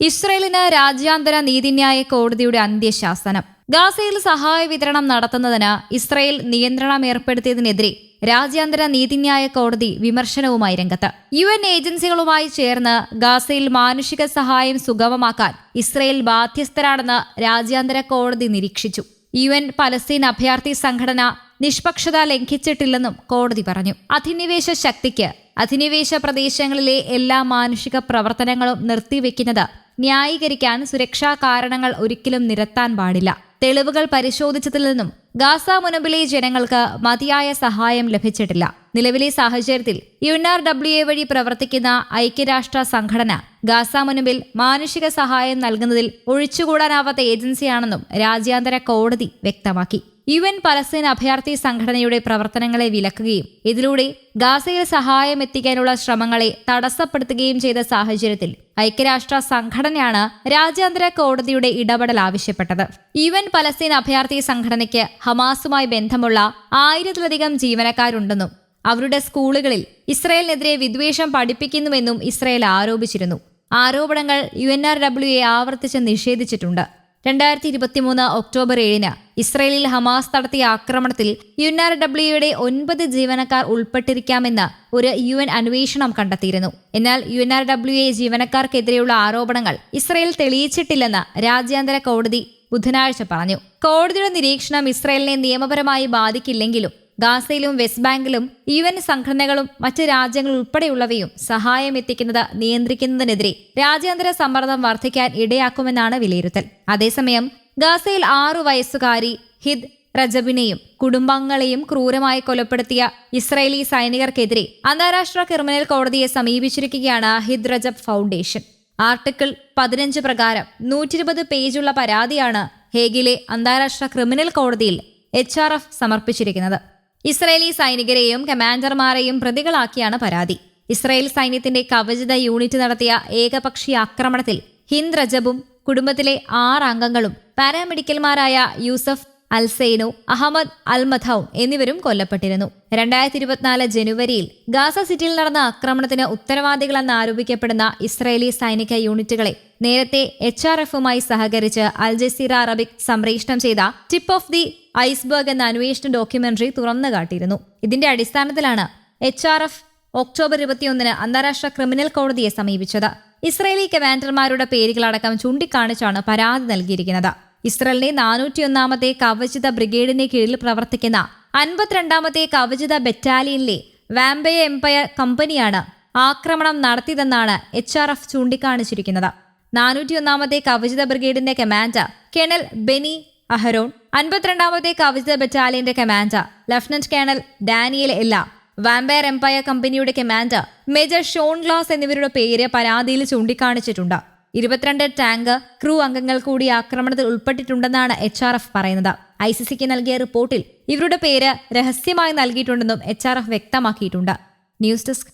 ഇസ്രയേലിന് രാജ്യാന്തര നീതിന്യായ കോടതിയുടെ അന്ത്യശാസനം. ഗാസയിൽ സഹായ വിതരണം നടത്തുന്നതിന് ഇസ്രയേൽ നിയന്ത്രണം ഏർപ്പെടുത്തിയതിനെതിരെ രാജ്യാന്തര നീതിന്യായ കോടതി വിമർശനവുമായി രംഗത്ത്. യു എൻ ഏജൻസികളുമായി ചേർന്ന് ഗാസയിൽ മാനുഷിക സഹായം സുഗമമാക്കാൻ ഇസ്രയേൽ ബാധ്യസ്ഥരാണെന്ന് രാജ്യാന്തര കോടതി നിരീക്ഷിച്ചു. യു എൻ പലസ്തീൻ അഭയാർത്ഥി സംഘടന നിഷ്പക്ഷത ലംഘിച്ചിട്ടില്ലെന്നും കോടതി പറഞ്ഞു. അധിനിവേശ ശക്തിക്ക് അധിനിവേശ പ്രദേശങ്ങളിലെ എല്ലാ മാനുഷിക പ്രവർത്തനങ്ങളും നിർത്തിവെക്കുന്നത് ന്യായീകരിക്കാൻ സുരക്ഷാ കാരണങ്ങൾ ഒരിക്കലും നിരത്താൻ പാടില്ല. തെളിവുകൾ പരിശോധിച്ചതിൽ നിന്നും ഗാസ മുനമ്പിലെ ജനങ്ങൾക്ക് മതിയായ സഹായം ലഭിച്ചിട്ടില്ല. നിലവിലെ സാഹചര്യത്തിൽ യുഎൻആർ ഡബ്ല്യു എ വഴി പ്രവർത്തിക്കുന്ന ഐക്യരാഷ്ട്ര സംഘടന ഗാസ മുനമ്പിൽ മാനുഷിക സഹായം നൽകുന്നതിൽ ഒഴിച്ചുകൂടാനാവാത്ത ഏജൻസിയാണെന്നും രാജ്യാന്തര കോടതി വ്യക്തമാക്കി. യു എൻ പലസ്തീൻ അഭയാർത്ഥി സംഘടനയുടെ പ്രവർത്തനങ്ങളെ വിലക്കുകയും ഇതിലൂടെ ഗാസയിൽ സഹായം എത്തിക്കാനുള്ള ശ്രമങ്ങളെ തടസ്സപ്പെടുത്തുകയും ചെയ്ത സാഹചര്യത്തിൽ ഐക്യരാഷ്ട്ര സംഘടനയാണ് രാജ്യാന്തര കോടതിയുടെ ഇടപെടൽ ആവശ്യപ്പെട്ടത്. യു എൻ പലസ്തീൻ അഭയാർത്ഥി സംഘടനയ്ക്ക് ഹമാസുമായി ബന്ധമുള്ള ആയിരത്തിലധികം ജീവനക്കാരുണ്ടെന്നും അവരുടെ സ്കൂളുകളിൽ ഇസ്രയേലിനെതിരെ വിദ്വേഷം പഠിപ്പിക്കുന്നുവെന്നും ഇസ്രയേൽ ആരോപിച്ചിരുന്നു. ആരോപണങ്ങൾ U N R W A ആവർത്തിച്ച് നിഷേധിച്ചിട്ടുണ്ട്. രണ്ടായിരത്തി ഇരുപത്തിമൂന്ന് ഒക്ടോബർ ഏഴിന് ഇസ്രയേലിൽ ഹമാസ് നടത്തിയ ആക്രമണത്തിൽ യു എൻ ആർ ഡബ്ല്യുയുടെ ഒൻപത് ജീവനക്കാർ ഉൾപ്പെട്ടിരിക്കാമെന്ന് ഒരു യു എൻ അന്വേഷണം കണ്ടെത്തിയിരുന്നു. എന്നാൽ U N R W A ജീവനക്കാർക്കെതിരെയുള്ള ആരോപണങ്ങൾ ഇസ്രയേൽ തെളിയിച്ചിട്ടില്ലെന്ന് രാജ്യാന്തര കോടതി ബുധനാഴ്ച പറഞ്ഞു. കോടതിയുടെ നിരീക്ഷണം ഇസ്രയേലിനെ നിയമപരമായി ബാധിക്കില്ലെങ്കിലും ഗാസയിലും വെസ്റ്റ് ബാങ്കിലും യു എൻ സംഘടനകളും മറ്റ് രാജ്യങ്ങൾ ഉൾപ്പെടെയുള്ളവയും സഹായം എത്തിക്കുന്നത് നിയന്ത്രിക്കുന്നതിനെതിരെ രാജ്യാന്തര സമ്മർദ്ദം വർദ്ധിക്കാൻ ഇടയാക്കുമെന്നാണ് വിലയിരുത്തൽ. അതേസമയം ഗാസയിൽ ആറു വയസ്സുകാരി ഹിദ് റജബിനെയും കുടുംബങ്ങളെയും ക്രൂരമായി കൊലപ്പെടുത്തിയ ഇസ്രയേലി സൈനികർക്കെതിരെ അന്താരാഷ്ട്ര ക്രിമിനൽ കോടതിയെ സമീപിച്ചിരിക്കുകയാണ് ഹിദ് റജബ് ഫൗണ്ടേഷൻ. ആർട്ടിക്കിൾ പതിനഞ്ച് പ്രകാരം നൂറ്റിരുപത് പേജുള്ള പരാതിയാണ് ഹേഗിലെ അന്താരാഷ്ട്ര ക്രിമിനൽ കോടതിയിൽ എച്ച് സമർപ്പിച്ചിരിക്കുന്നത്. ഇസ്രയേലി സൈനികരെയും കമാൻഡർമാരെയും പ്രതികളാക്കിയാണ് പരാതി. ഇസ്രയേൽ സൈന്യത്തിന്റെ കവചിത യൂണിറ്റ് നടത്തിയ ഏകപക്ഷീയ ആക്രമണത്തിൽ ഹിന്ദ് റജബും കുടുംബത്തിലെ ആറ് അംഗങ്ങളും പാരാമെഡിക്കൽമാരായ യൂസഫ് അൽസൈനു അഹമ്മദ് അൽമഥൌൺ എന്നിവരും കൊല്ലപ്പെട്ടിരുന്നു. രണ്ടായിരത്തി ഇരുപത്തിനാല് ജനുവരിയിൽ ഗാസ സിറ്റിയിൽ നടന്ന ആക്രമണത്തിന് ഉത്തരവാദികളെന്ന് ആരോപിക്കപ്പെടുന്ന ഇസ്രായേലി സൈനിക യൂണിറ്റുകളെ നേരത്തെ എച്ച് ആർ എഫുമായി സഹകരിച്ച് അൽ ജസീറ അറബിക് സംപ്രേഷണം ചെയ്ത ടിപ്പ് ഓഫ് ദി ഐസ്ബർഗ് എന്ന അന്വേഷണ ഡോക്യുമെന്ററി തുറന്നു കാട്ടിയിരുന്നു. ഇതിന്റെ അടിസ്ഥാനത്തിലാണ് എച്ച് ആർ എഫ് ഒക്ടോബർ ഇരുപത്തിയൊന്നിന് അന്താരാഷ്ട്ര ക്രിമിനൽ കോടതിയെ സമീപിച്ചത്. ഇസ്രയേലി കമാൻഡർമാരുടെ പേരുകളടക്കം ചൂണ്ടിക്കാണിച്ചാണ് പരാതി നൽകിയിരിക്കുന്നത്. ഇസ്രയേലിന്റെ നാനൂറ്റിയൊന്നാമത്തെ കവചിത ബ്രിഗേഡിന് കീഴിൽ പ്രവർത്തിക്കുന്ന അൻപത്തിരണ്ടാമത്തെ കവചിത ബറ്റാലിയനിലെ വാമ്പയ എംപയർ കമ്പനിയാണ് ആക്രമണം നടത്തിയതെന്നാണ് എച്ച് ആർ എഫ് ചൂണ്ടിക്കാണിച്ചിരിക്കുന്നത്. നാനൂറ്റിയൊന്നാമത്തെ കവചിത ബ്രിഗേഡിന്റെ കമാൻഡർ കേണൽ ബെനി അഹരോൺ അൻപത്തിരണ്ടാമത്തെ കവചിത ബറ്റാലിയന്റെ commander lieutenant colonel Daniel Ella vampire empire കമ്പനിയുടെ കമാൻഡർ മേജർ ഷോൺ ഗ്ലാസ് എന്നിവരുടെ പേര് പരാതിയിൽ ചൂണ്ടിക്കാണിച്ചിട്ടുണ്ട്. ഇരുപത്തിരണ്ട് ടാങ്ക് ക്രൂ അംഗങ്ങൾ കൂടി ആക്രമണത്തിൽ ഉൾപ്പെട്ടിട്ടുണ്ടെന്നാണ് എച്ച് ആർ എഫ് പറയുന്നത്. ഐ സി സിക്ക് നൽകിയ റിപ്പോർട്ടിൽ ഇവരുടെ പേര് രഹസ്യമായി നൽകിയിട്ടുണ്ടെന്നും എച്ച് ആർ എഫ് വ്യക്തമാക്കിയിട്ടുണ്ട്. News desk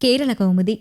Kerala Kaumudi.